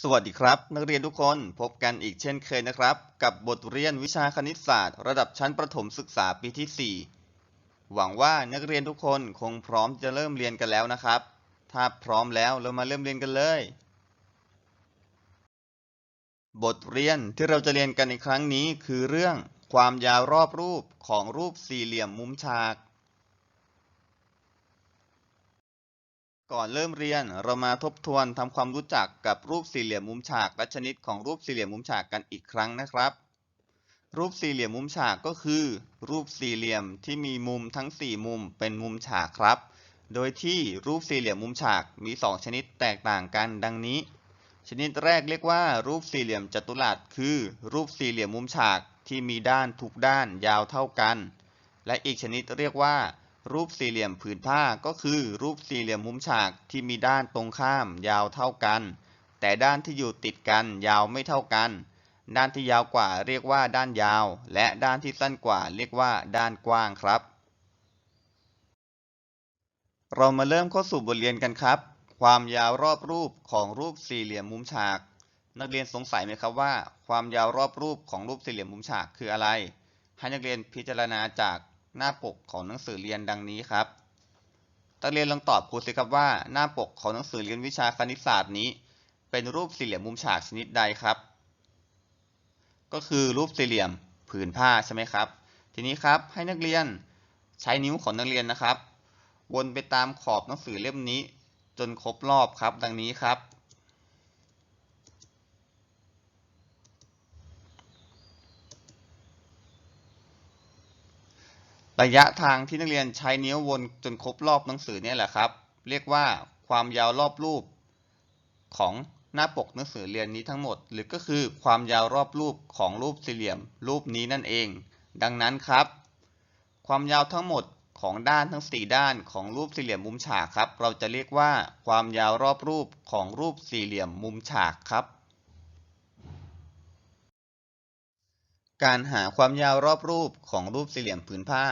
สวัสดีครับ นักเรียนทุกคนพบกันอีกเช่นเคยนะครับ กับบทเรียนวิชาคณิตศาสตร์ ระดับชั้นประถมศึกษาปีที่ 4 หวังว่านักเรียนทุกคนคงพร้อมจะเริ่มเรียนกันแล้วนะครับ ถ้าพร้อมแล้วเรามาเริ่มเรียนกันเลย บทเรียนที่เราจะเรียนกันในครั้งนี้คือเรื่อง ความยาวรอบรูปของรูปสี่เหลี่ยมมุมฉาก ก่อนเริ่มเรียนเรามาทบทวนทำความรู้จักกับรูปสี่เหลี่ยมมุมฉากและชนิดของรูปสี่เหลี่ยมมุมฉากกันอีกครั้งนะครับ รูปสี่เหลี่ยมมุมฉากก็คือ รูปสี่เหลี่ยมที่มีมุมทั้ง 4 มุมเป็นมุมฉากครับ โดยที่รูปสี่เหลี่ยมมุมฉากมี 2 ชนิดแตกต่างกันดังนี้ ชนิดแรกเรียกว่า รูปสี่เหลี่ยมจัตุรัสคือ รูปสี่เหลี่ยมมุมฉากที่มีด้านทุกด้านยาวเท่ากัน และอีกชนิดเรียกว่า รูปสี่เหลี่ยมผืนผ้าก็คือรูปสี่เหลี่ยมมุมฉากที่มีด้านตรงข้ามยาวเท่ากัน แต่ด้านที่อยู่ติดกันยาวไม่เท่ากัน ด้านที่ยาวกว่าเรียกว่าด้านยาว และด้านที่สั้นกว่าเรียกว่าด้านกว้างครับ เรามาเริ่มเข้าสู่บทเรียนกันครับ ความยาวรอบรูปของรูปสี่เหลี่ยมมุมฉาก นักเรียนสงสัยไหมครับว่า ความยาวรอบรูปของรูปสี่เหลี่ยมมุมฉากคืออะไร ให้นักเรียนพิจารณาจาก หน้าปกของหนังสือเรียนดังนี้ครับนักเรียนลองตอบครูสิครับว่า หน้าปกของหนังสือเรียนวิชาคณิตศาสตร์นี้ เป็นรูปสี่เหลี่ยมมุมฉากชนิดใดครับ ก็คือรูปสี่เหลี่ยมผืนผ้าใช่ไหมครับ ทีนี้ครับให้นักเรียนใช้นิ้วของนักเรียนนะครับ วนไปตามขอบหนังสือเล่มนี้จนครบรอบครับ ดังนี้ครับ ระยะทางที่นักเรียนใช้นิ้ววนจนครบรอบหนังสือเนี่ยแหละครับ เรียกว่าความยาวรอบรูป ของหน้าปกหนังสือเรียนนี้ทั้งหมด หรือก็คือความยาวรอบรูปของรูปสี่เหลี่ยม รูปนี้นั่นเอง ดังนั้นครับ ความยาวทั้งหมดของด้านทั้ง 4 ด้านของรูปสี่เหลี่ยมมุมฉากครับ เราจะเรียกว่าความยาวรอบรูปของรูปสี่เหลี่ยมมุมฉากครับ การหาความยาวรอบรูปของรูปสี่เหลี่ยมผืนผ้า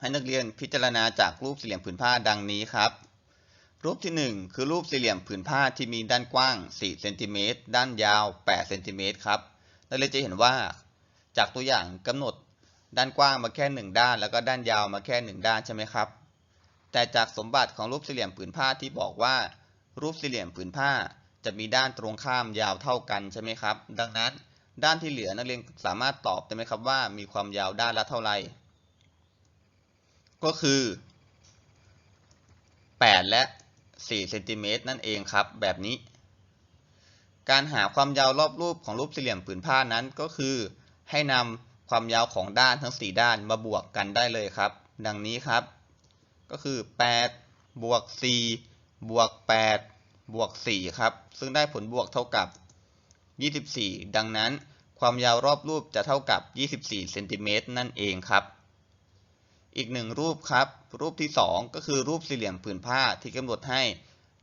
ให้นักเรียนพิจารณาจากรูปสี่เหลี่ยมผืนผ้าดังนี้ครับ รูปที่ 1 คือรูปสี่เหลี่ยมผืนผ้าที่มีด้านกว้าง4เซนติเมตรด้านยาว8เซนติเมตรครับนักเรียนจะเห็นว่า จากตัวอย่างกำหนดด้านกว้างมาแค่ 1 ด้าน แล้วก็ด้านยาวมาแค่ 1 ด้านใช่ไหมครับ แต่จากสมบัติของรูปสี่เหลี่ยมผืนผ้าที่บอกว่า รูปสี่เหลี่ยมผืนผ้าจะมีด้านตรงข้ามยาวเท่ากันใช่ไหมครับ ดังนั้น ด้านที่เหลือนักเรียนสามารถตอบได้ไหมครับว่ามีความยาวด้านละเท่าไหร่ ก็คือ 8 และ4เซนติเมตรนั่นเองครับ แบบนี้ การหาความยาวรอบรูปของรูปสี่เหลี่ยมผืนผ้านั้นก็คือ ให้นำความยาวของด้านทั้ง 4 ด้านมาบวกกันได้เลยครับ ดังนี้ครับ ก็คือ 8 บวก 4 บวก 8 บวก 4 ครับ ซึ่งได้ผลบวกเท่ากับ 24 ดังนั้นความยาวรอบรูปจะเท่ากับ 24 เซนติเมตรนั่นเองครับ อีกหนึ่งรูปครับ รูปที่ 2 ก็คือรูปสี่เหลี่ยมผืนผ้าที่กำหนดให้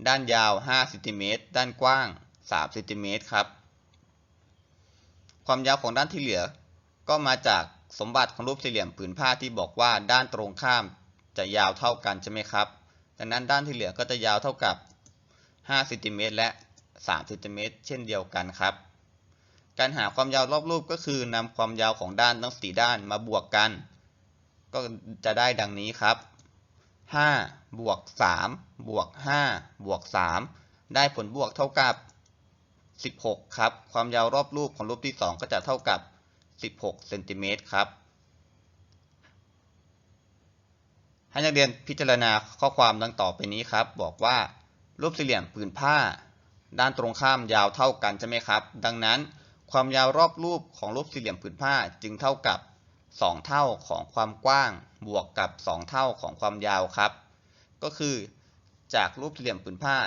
ด้านยาว5เซนติเมตรด้านกว้าง3เซนติเมตรครับ ความยาวของด้านที่เหลือ ก็มาจากสมบัติของรูปสี่เหลี่ยมผืนผ้าที่บอกว่าด้านตรงข้ามจะยาวเท่ากันใช่ไหมครับ ดังนั้นด้านที่เหลือก็จะยาวเท่ากับ5เซนติเมตรและ3เซนติเมตรเช่นเดียวกันครับ การหาความยาวรอบรูปก็คือนำความยาวของด้านทั้ง4ด้านมาบวกกัน ก็จะได้ดังนี้ครับ5บวก3บวก5บวก3ได้ผลบวกเท่ากับ 16 ครับ ความยาวรอบรูปของรูปที่ 2 ก็จะเท่ากับ 16เซนติเมตรครับ ให้นักเรียนพิจารณาข้อความดังต่อไปนี้ครับ บอกว่า รูปสี่เหลี่ยมผืนผ้า ด้านตรงข้ามยาวเท่ากันใช่ไหมครับ ดังนั้น ความยาวรอบรูปของรูปสี่เหลี่ยมผืนผ้าจึงเท่ากับ 2 เท่าของความกว้างบวกกับ 2 เท่าของความยาวครับ ก็คือจากรูปสี่เหลี่ยมผืนผ้า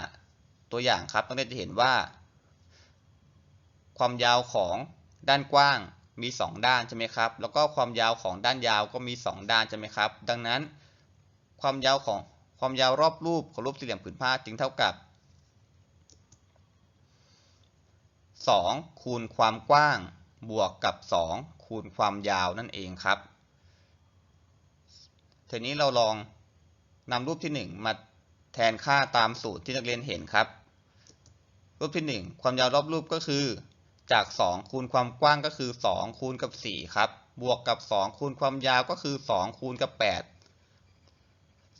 ตัวอย่างครับนักเรียนจะเห็นว่า ความยาวของด้านกว้างมี 2 ด้านใช่ไหมครับ แล้วก็ความยาวของด้านยาวก็มี 2 ด้านใช่ไหมครับ ดังนั้น ความยาวของความยาวรอบรูปของรูปสี่เหลี่ยมผืนผ้าจึงเท่ากับ 2 คูณความกว้างบวกกับ 2 คูณความยาวนั่นเองครับทีนี้เราลองนำรูปที่ 1 มาแทนค่าตามสูตรที่นักเรียนเห็นครับ รูปที่ 1 ความยาวรอบรูปก็คือ จาก 2 คูณความกว้างก็คือ 2 คูณกับ 4 ครับ บวกกับ 2 คูณความยาวก็คือ 2 คูณกับ 8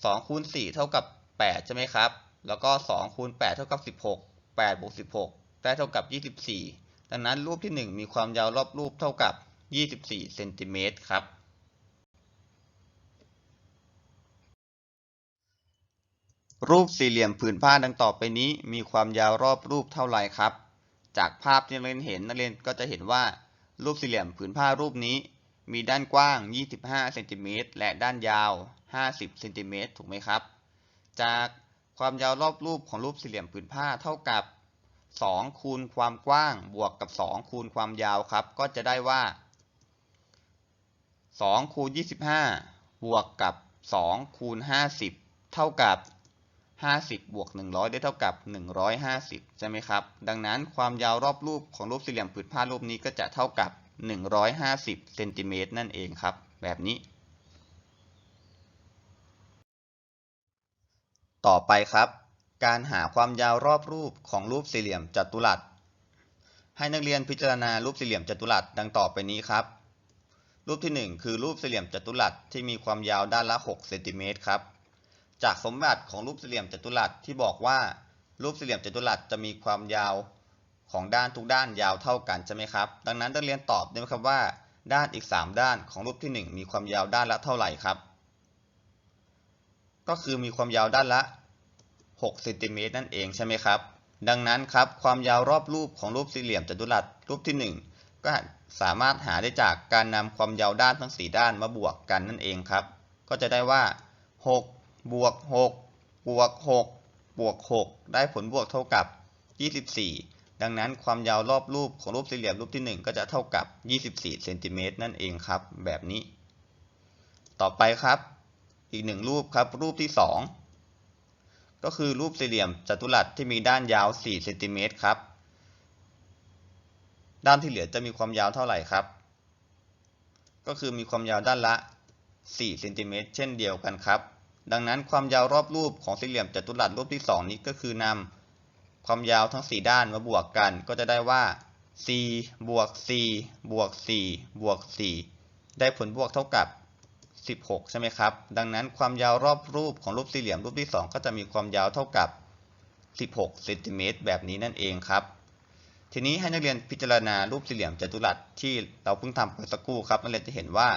2 คูณ 4 เท่ากับ 8 ใช่ไหมครับ แล้วก็ 2 คูณ 8 เท่ากับ 16 8บวก16 ได้เท่ากับ 24 ดังนั้นรูปที่ 1 มีความยาวรอบรูปเท่ากับ 24เซนติเมตรครับ รูปสี่เหลี่ยมผืนผ้าดังต่อไปนี้มีความยาวรอบรูปเท่าไหร่ครับ จากภาพที่นักเรียนเห็นนักเรียนก็จะเห็นว่ารูปสี่เหลี่ยมผืนผ้ารูปนี้ มีด้านกว้าง 25เซนติเมตรและด้านยาว 50เซนติเมตรถูกไหมครับ จากความยาวรอบรูปของรูปสี่เหลี่ยมผืนผ้าเท่ากับ2คูณความกว้างบวกกับ 2 คูณความยาวครับ ก็จะได้ว่า 2คูณ25 บวกกับ 2 คูณ 50 เท่ากับ 50 บวก 100 ได้เท่ากับ 150 ใช่ไหมครับ ดังนั้นความยาวรอบรูปของรูปสี่เหลี่ยมผืนผ้ารูปนี้ก็จะเท่ากับ 150เซนติเมตรนั่นเองครับ แบบนี้ ต่อไปครับ การหาความยาวรอบรูปของรูปสี่เหลี่ยมจัตุรัส ให้นักเรียนพิจารณารูปสี่เหลี่ยมจัตุรัสดังต่อไปนี้ครับ รูปที่ 1 คือรูปสี่เหลี่ยมจัตุรัสที่มีความยาวด้านละ6เซนติเมตรครับ จากสมบัติของรูปสี่เหลี่ยมจัตุรัสที่บอกว่า รูปสี่เหลี่ยมจัตุรัสจะมีความยาวของด้านทุกด้านยาวเท่ากันใช่ไหมครับ ดังนั้นนักเรียนตอบได้ไหมครับว่า ด้านอีก 3 ด้านของรูปที่ 1 มีความยาวด้านละเท่าไหร่ครับ ก็คือมีความยาวด้านละ6เซนติเมตรนั่นเองใช่ไหมครับ ดังนั้นครับความยาวรอบรูปของรูปสี่เหลี่ยมจัตุรัสรูปที่ 1 ก็ สามารถหาได้จากการนำความยาวด้านทั้ง 4 ด้านมาบวกกันนั่นเองครับ ก็จะได้ว่า 6 บวก 6 บวก 6 บวก 6 ได้ผลบวกเท่ากับ 24 ดังนั้นความยาวรอบรูปของรูปสี่เหลี่ยมรูปที่ 1 ก็จะเท่ากับ 24เซนติเมตรนั่นเองครับ แบบนี้ ต่อไปครับ อีกหนึ่งรูปครับ รูปที่ 2 ก็คือรูปสี่เหลี่ยมจัตุรัสที่มีด้านยาว4เซนติเมตรครับ ด้านที่เหลือจะมีความยาวเท่าไหร่ครับ ก็คือมีความยาวด้านละ 4 เซนติเมตรเช่นเดียวกันครับ ดังนั้นความยาวรอบรูปของสี่เหลี่ยมจัตุรัสรูปที่ 2 นี้ก็คือนำความยาวทั้ง 4 ด้านมาบวกกัน ก็จะได้ว่า4บวก4บวก 4 บวก 4 ได้ผลบวกเท่ากับ 16 ใช่ไหมครับ ดังนั้นความยาวรอบรูปของรูปสี่เหลี่ยมรูปที่ 2 ก็จะมีความยาวเท่ากับ 16 เซนติเมตรแบบนี้นั่นเองครับ ทีนี้ให้นักเรียนพิจารณารูปสี่เหลี่ยมจัตุรัสที่เราเพิ่งทำไปสักครู่ครับนักเรียนจะเห็นว่า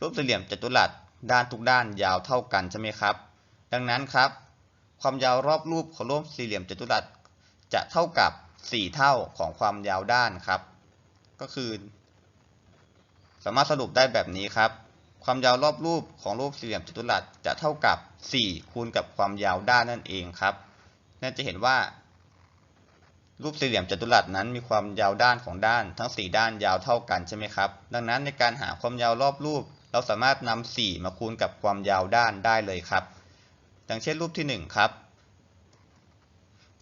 รูปสี่เหลี่ยมจัตุรัสด้านทุกด้านยาวเท่ากันใช่ไหมครับ ดังนั้นครับ ความยาวรอบรูปของรูปสี่เหลี่ยมจัตุรัสจะเท่ากับ 4 เท่าของความยาวด้านครับ ก็คือ สามารถสรุปได้แบบนี้ครับ ความยาวรอบรูปของรูปสี่เหลี่ยมจัตุรัสจะเท่ากับ 4 คูณกับความยาวด้านนั่นเองครับน่าจะเห็นว่า รูปสี่เหลี่ยมจัตุรัสนั้นมีความยาวด้านของด้านทั้ง 4 ด้านยาวเท่ากันใช่ไหมครับ ดังนั้นในการหาความยาวรอบรูป เราสามารถนำ4มาคูณกับความยาวด้านได้เลยครับ อย่างเช่นรูปที่ 1 ครับ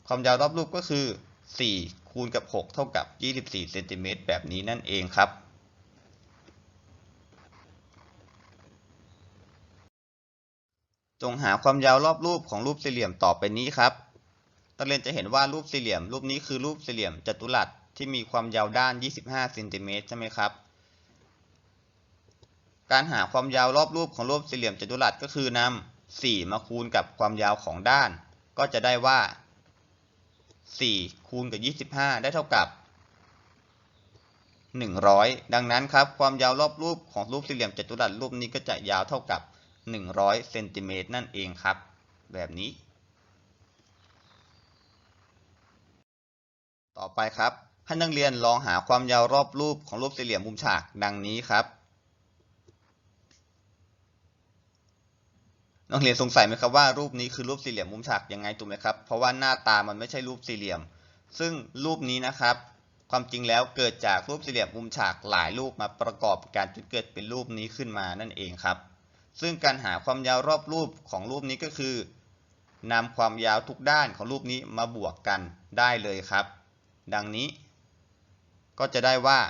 ความยาวรอบรูปก็คือ 4 คูณกับ 6 เท่ากับ 24เซนติเมตรแบบนี้นั่นเองครับจงหาความยาวรอบรูปของรูปสี่เหลี่ยมต่อไปนี้ครับ นักเรียนจะเห็นว่ารูปสี่เหลี่ยม รูปนี้คือรูปสี่เหลี่ยมจัตุรัสที่มีความยาวด้าน 25เซนติเมตรใช่ไหมครับ การหาความยาวรอบรูปของรูปสี่เหลี่ยมจัตุรัสก็คือนำ4มาคูณกับความยาวของด้าน ก็จะได้ว่า 4 คูณกับ 25 ได้เท่ากับ 100 ดังนั้นครับ ความยาวรอบรูปของรูปสี่เหลี่ยมจัตุรัสรูปนี้ก็จะยาวเท่ากับ 100เซนติเมตรนั่นเองครับ แบบนี้ ต่อไปครับให้นักเรียนลองหาความยาวรอบรูปของรูปสี่เหลี่ยมมุมฉากดังนี้ครับ นักเรียนสงสัยไหมครับว่ารูปนี้คือรูปสี่เหลี่ยมมุมฉากยังไงถูกไหมครับ เพราะว่าหน้าตามันไม่ใช่รูปสี่เหลี่ยม ซึ่งรูปนี้นะครับ ความจริงแล้วเกิดจากรูปสี่เหลี่ยมมุมฉากหลายรูปมาประกอบกันจนเกิดเป็นรูปนี้ขึ้นมานั่นเองครับ ซึ่งการหาความยาวรอบรูปของรูปนี้ก็คือนำความยาวทุกด้านของรูปนี้มาบวกกันได้เลยครับ ดังนี้ ก็จะได้ว่า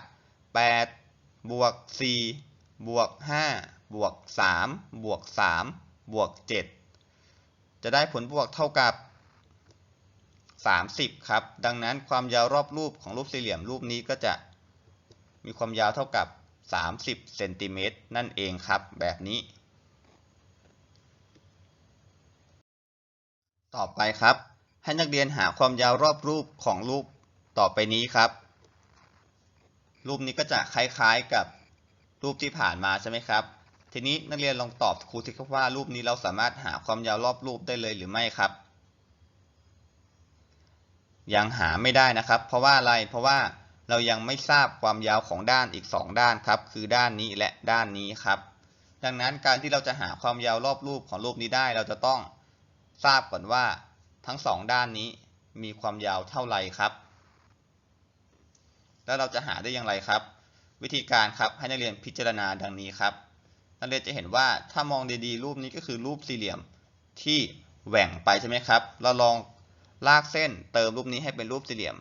8 บวก 4 บวก 5 บวก 3 บวก 3 บวก 7 จะได้ผลบวกเท่ากับ 30 ครับ ดังนั้นความยาวรอบรูปของรูปสี่เหลี่ยมรูปนี้ก็จะมีความยาวเท่ากับ 30เซนติเมตรนั่นเองครับ แบบนี้ ต่อไปครับ ให้นักเรียนหาความยาวรอบรูปของรูป ต่อไปนี้ครับ รูปนี้ก็จะคล้ายๆกับรูปที่ผ่านมาใช่ไหมครับ ทีนี้นักเรียนลองตอบครูสิครับว่ารูปนี้เราสามารถหาความยาวรอบรูปได้เลยหรือไม่ครับ ยังหาไม่ได้นะครับ เพราะว่าอะไรเพราะว่าเรายังไม่ทราบความยาวของด้านอีก 2 ด้านครับ คือด้านนี้และด้านนี้ครับ ดังนั้นการที่เราจะหาความยาวรอบรูปของรูปนี้ได้ เราจะต้องทราบก่อนว่าทั้ง 2 ด้านนี้มีความยาวเท่าไหร่ครับ แล้วเราจะหาได้อย่างไรครับ วิธีการครับให้นักเรียนพิจารณาดังนี้ครับ นักเรียนจะเห็นว่าถ้ามองดีๆ รูปนี้ก็คือรูปสี่เหลี่ยมที่แหว่งไปใช่ไหมครับ เราลองลากเส้นเติมรูปนี้ให้เป็นรูปสี่เหลี่ยม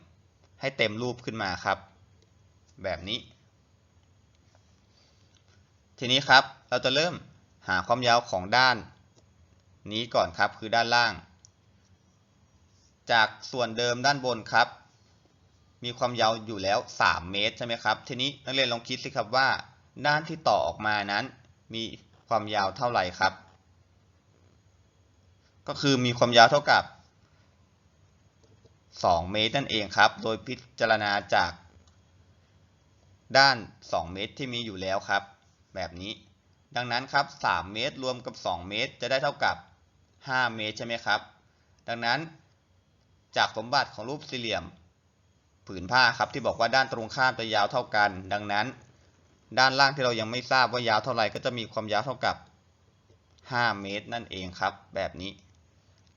ให้เต็มรูปขึ้นมาครับ แบบนี้ ทีนี้ครับเราจะเริ่มหาความยาวของด้าน นี้ก่อนครับคือด้านล่าง จากส่วนเดิมด้านบนครับ มีความยาวอยู่แล้ว 3 เมตรใช่ไหมครับ ทีนี้นักเรียนลองคิดสิครับว่า ด้านที่ต่อออกมานั้น มีความยาวเท่าไหร่ครับ ก็คือมีความยาวเท่ากับ 2 เมตรนั่นเองครับ โดยพิจารณาจากด้าน 2 เมตรที่มีอยู่แล้วครับ แบบนี้ ดังนั้นครับ 3 เมตรรวมกับ 2 เมตร จะได้เท่ากับ 5 เมตรใช่ไหมครับ ดังนั้นจากสมบัติของรูปสี่เหลี่ยม ผืนผ้าครับที่บอกว่าด้านตรงข้ามจะยาวเท่ากัน ดังนั้น ด้านล่างที่เรายังไม่ทราบว่ายาวเท่าไหร่ก็จะมีความยาวเท่ากับ 5 เมตรนั่นเองครับ แบบนี้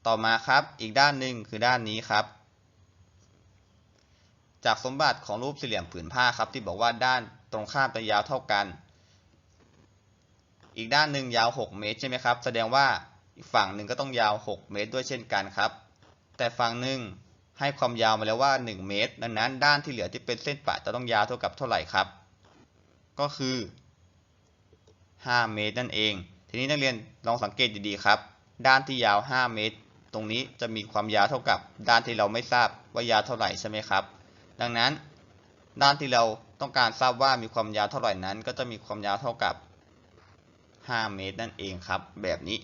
ต่อมาครับอีกด้านหนึ่งคือด้านนี้ครับ จากสมบัติของรูปสี่เหลี่ยมผืนผ้าครับ ที่บอกว่าด้านตรงข้ามจะยาวเท่ากัน อีกด้านหนึ่งยาว 6 เมตรใช่ไหมครับ แสดงว่าอีกฝั่งหนึ่งก็ต้องยาว 6 เมตรด้วยเช่นกันครับ แต่ฝั่งหนึ่ง ให้ความยาวมาแล้วว่า 1 เมตร ดังนั้นด้านที่เหลือที่เป็นเส้นปะจะต้องยาวเท่ากับเท่าไหร่ครับ ก็คือ 5 เมตรนั่นเอง ทีนี้นักเรียนลองสังเกตดีๆครับ ด้านที่ยาว 5 เมตร ตรงนี้จะมีความยาวเท่ากับด้านที่เราไม่ทราบว่ายาวเท่าไหร่ใช่ไหมครับ ดังนั้นด้านที่เราต้องการทราบว่ามีความยาวเท่าไหร่นั้น ก็จะมีความยาวเท่ากับ 5 เมตรนั่นเองครับ แบบนี้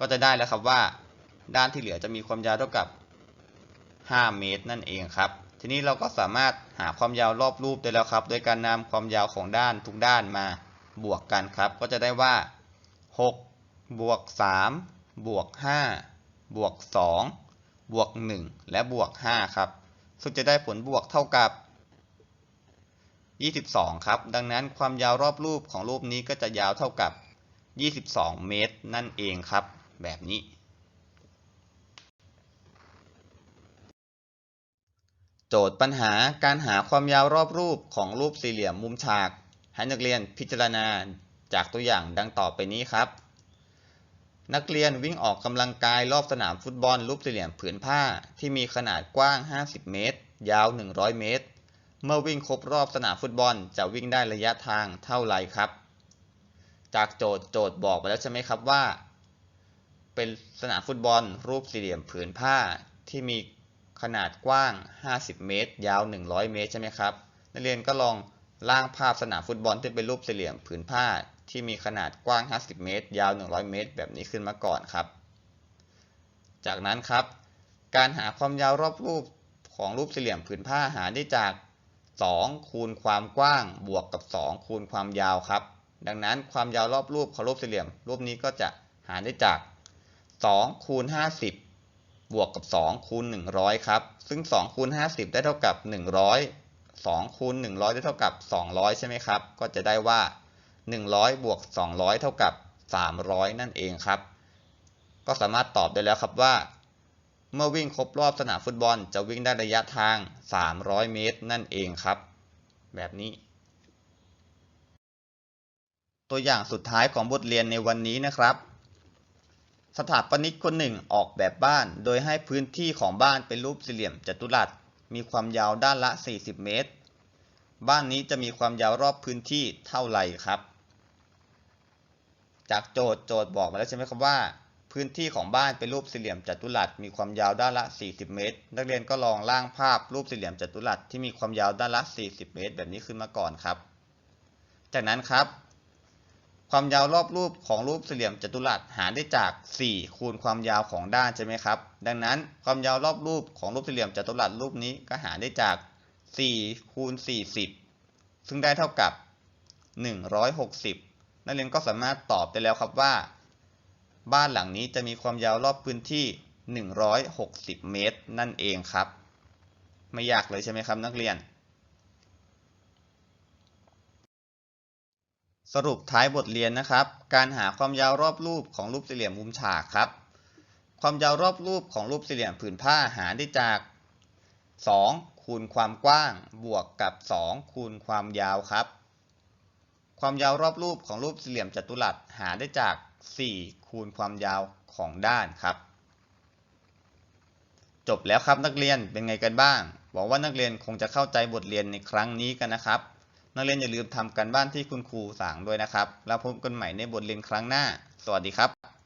ก็จะได้แล้วครับว่า ด้านที่เหลือจะมีความยาวเท่ากับ 5 เมตรนั่นเองครับ ทีนี้เราก็สามารถหาความยาวรอบรูปได้แล้วครับ โดยการนำความยาวของด้านทุกด้านมาบวกกันครับ ก็จะได้ว่า 6 บวก 3 บวก 5 บวก 2 บวก 1 และบวก 5 ครับ ซึ่งจะได้ผลบวกเท่ากับ 22 ครับ ดังนั้นความยาวรอบรูปของรูปนี้ก็จะยาวเท่ากับ 22 เมตรนั่นเองครับ แบบนี้ โจทย์ปัญหาการหาความยาวรอบรูปของรูปสี่เหลี่ยมมุมฉาก ให้นักเรียนพิจารณาจากตัวอย่างดังต่อไปนี้ครับ นักเรียนวิ่งออกกำลังกายรอบสนามฟุตบอลรูปสี่เหลี่ยมผืนผ้าที่มีขนาดกว้าง 50 เมตร ยาว 100 เมตร เมื่อวิ่งครบรอบสนามฟุตบอลจะวิ่งได้ระยะทางเท่าไรครับ จากโจทย์โจทย์บอกไปแล้วใช่ไหมครับว่า เป็นสนามฟุตบอลรูปสี่เหลี่ยมผืนผ้าที่มี ขนาดกว้าง 50 เมตร ยาว 100 เมตรใช่ไหมครับ นักเรียนก็ลองร่างภาพสนามฟุตบอลที่เป็นรูปสี่เหลี่ยมผืนผ้าที่มีขนาดกว้าง 50 เมตร ยาว 100 เมตร แบบนี้ขึ้นมาก่อนครับ จากนั้นครับ การหาความยาวรอบรูปของรูปสี่เหลี่ยมผืนผ้าหาได้จาก 2 คูณความกว้างบวกกับ 2 คูณความยาวครับ ดังนั้นความยาวรอบรูปของรูปสี่เหลี่ยม รูปนี้ก็จะหาได้จาก 2 คูณ 50 บวกกับ 2 คูณ 100 ครับ ซึ่ง 2 คูณ 50 ได้เท่ากับ 100 2คูณ100 ได้เท่ากับ 200 ใช่ไหมครับ ก็จะได้ว่า 100 บวก 200 เท่ากับ 300 นั่นเองครับ ก็สามารถตอบได้แล้วครับว่า เมื่อวิ่งครบรอบสนามฟุตบอลจะวิ่งได้ระยะทาง 300 เมตร นั่นเองครับ แบบนี้ ตัวอย่างสุดท้ายของบทเรียนในวันนี้นะครับ สถาปนิกคนหนึ่งออกแบบบ้านโดยให้พื้นที่ของบ้านเป็นรูปสี่เหลี่ยมจัตุรัส มีความยาวด้านละ 40 เมตร บ้านนี้จะมีความยาวรอบพื้นที่เท่าไหร่ครับ จากโจทย์โจทย์บอกมาแล้วใช่ไหมครับว่า พื้นที่ของบ้านเป็นรูปสี่เหลี่ยมจัตุรัส มีความยาวด้านละ 40 เมตร นักเรียนก็ลองร่างภาพรูปสี่เหลี่ยมจัตุรัสที่มีความยาวด้านละ 40 เมตร แบบนี้ขึ้นมาก่อนครับ จากนั้นครับ ความยาวรอบรูปของรูปสี่เหลี่ยมจัตุรัสหารได้จาก 4 คูณความยาวของด้านใช่ไหมครับ ดังนั้นความยาวรอบรูปของรูปสี่เหลี่ยมจัตุรัสรูปนี้ก็หารได้จาก 4 คูณ 40 ซึ่งได้เท่ากับ 160 นักเรียนก็สามารถตอบได้แล้วครับว่า บ้านหลังนี้จะมีความยาวรอบพื้นที่ 160 เมตร นั่นเองครับ ไม่ยากเลยใช่ไหมครับนักเรียน สรุปท้ายบทเรียนนะครับ การหาความยาวรอบรูปของรูปสี่เหลี่ยมมุมฉากครับ ความยาวรอบรูปของรูปสี่เหลี่ยมผืนผ้าหาได้จาก 2 คูณความกว้างบวกกับ 2 คูณความยาวครับ ความยาวรอบรูปของรูปสี่เหลี่ยมจัตุรัสหาได้จาก 4 คูณความยาวของด้านครับ จบแล้วครับนักเรียนเป็นไงกันบ้างหวังว่านักเรียนคงจะเข้าใจบทเรียนในครั้งนี้กันนะครับ นักเรียนอย่าลืมทำกันบ้านที่คุณครูสั่งด้วยนะครับ แล้วพบกันใหม่ในบทเรียนครั้งหน้า สวัสดีครับ